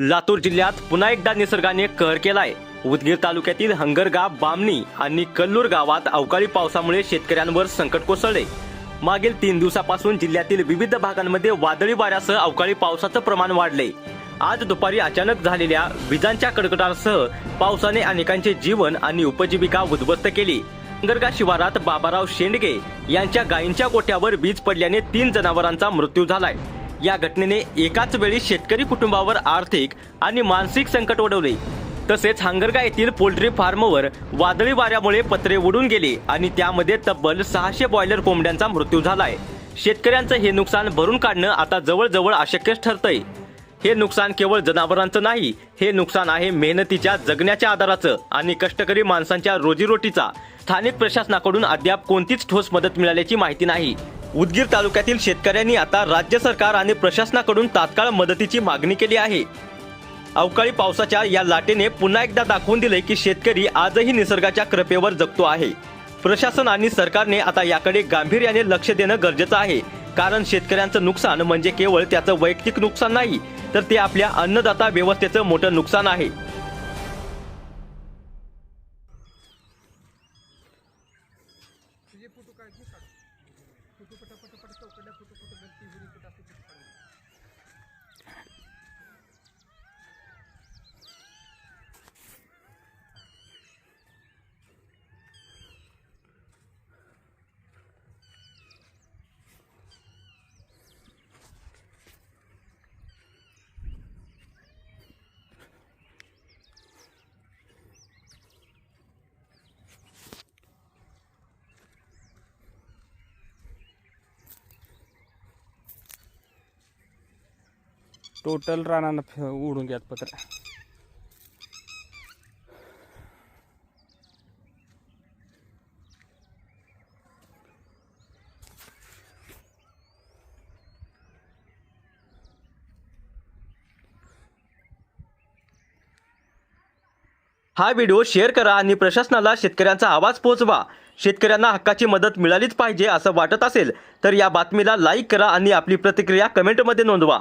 लातूर जिल्ह्यात पुन्हा एकदा निसर्गाने कहर केलाय. उदगीर तालुक्यातील हंगरगाव बामणी आणि कल्लूर गावात अवकाळी पावसामुळे शेतकऱ्यांवर संकट कोसळले. मागील तीन दिवसापासून जिल्ह्यातील विविध भागांमध्ये वादळी वाऱ्यासह अवकाळी पावसाचं प्रमाण वाढले. आज दुपारी अचानक झालेल्या विजांच्या कडकडासह पावसाने अनेकांचे जीवन आणि उपजीविका उद्ध्वस्त केली. हंगरगा शिवारात बाबाराव शेंडगे यांच्या गायींच्या गोठ्यावर वीज पडल्याने तीन जनावरांचा मृत्यू झालाय. या घटनेने एकाच वेळी शेतकरी कुटुंबावर आर्थिक आणि मानसिक संकट ओढवले. तसेच हांगरगा येथील पोल्ट्री फार्मवर वादळी वाऱ्यामुळे पत्रे उडून गेले आणि त्यामध्ये तब्बल सहाशे बॉयलर कोंबड्यांचा मृत्यू झालाय. शेतकऱ्यांचं हे नुकसान भरून काढणं आता जवळजवळ अशक्यच ठरतंय. हे नुकसान केवळ जनावरांचं नाही हे नुकसान आहे मेहनतीच्या जगण्याच्या आधाराचं आणि कष्टकरी माणसांच्या रोजीरोटीचा. स्थानिक प्रशासनाकडून अद्याप कोणतीच ठोस मदत मिळाल्याची माहिती नाही. उदगीर तालुक्यातील शेतकऱ्यांनी आता राज्य सरकार आणि प्रशासनाकडून तात्काळ मदतीची मागणी केली आहे. अवकाळी पावसाच्या या लाटेने पुन्हा एकदा दाखवून दिले की शेतकरी आजही निसर्गाच्या कृपेवर जगतो आहे. प्रशासन आणि सरकारने आता याकडे गांभीर्याने लक्ष देणं गरजेचं आहे. कारण शेतकऱ्यांचं नुकसान म्हणजे केवळ त्याचं वैयक्तिक नुकसान नाही तर ते आपल्या अन्नदाता व्यवस्थेचं मोठं नुकसान आहे. फुटू पटापट पट चौकडल्या फुटू फुटू गलती होईल कुठं असते टोटल रानानं उडून घ्यात पत्र. हा व्हिडिओ शेअर करा आणि प्रशासनाला शेतकऱ्यांचा आवाज पोहोचवा शेतकऱ्यांना हक्काची मदत मिळालीच पाहिजे असं वाटत असेल तर या बातमीला लाईक करा आणि आपली प्रतिक्रिया कमेंटमध्ये नोंदवा.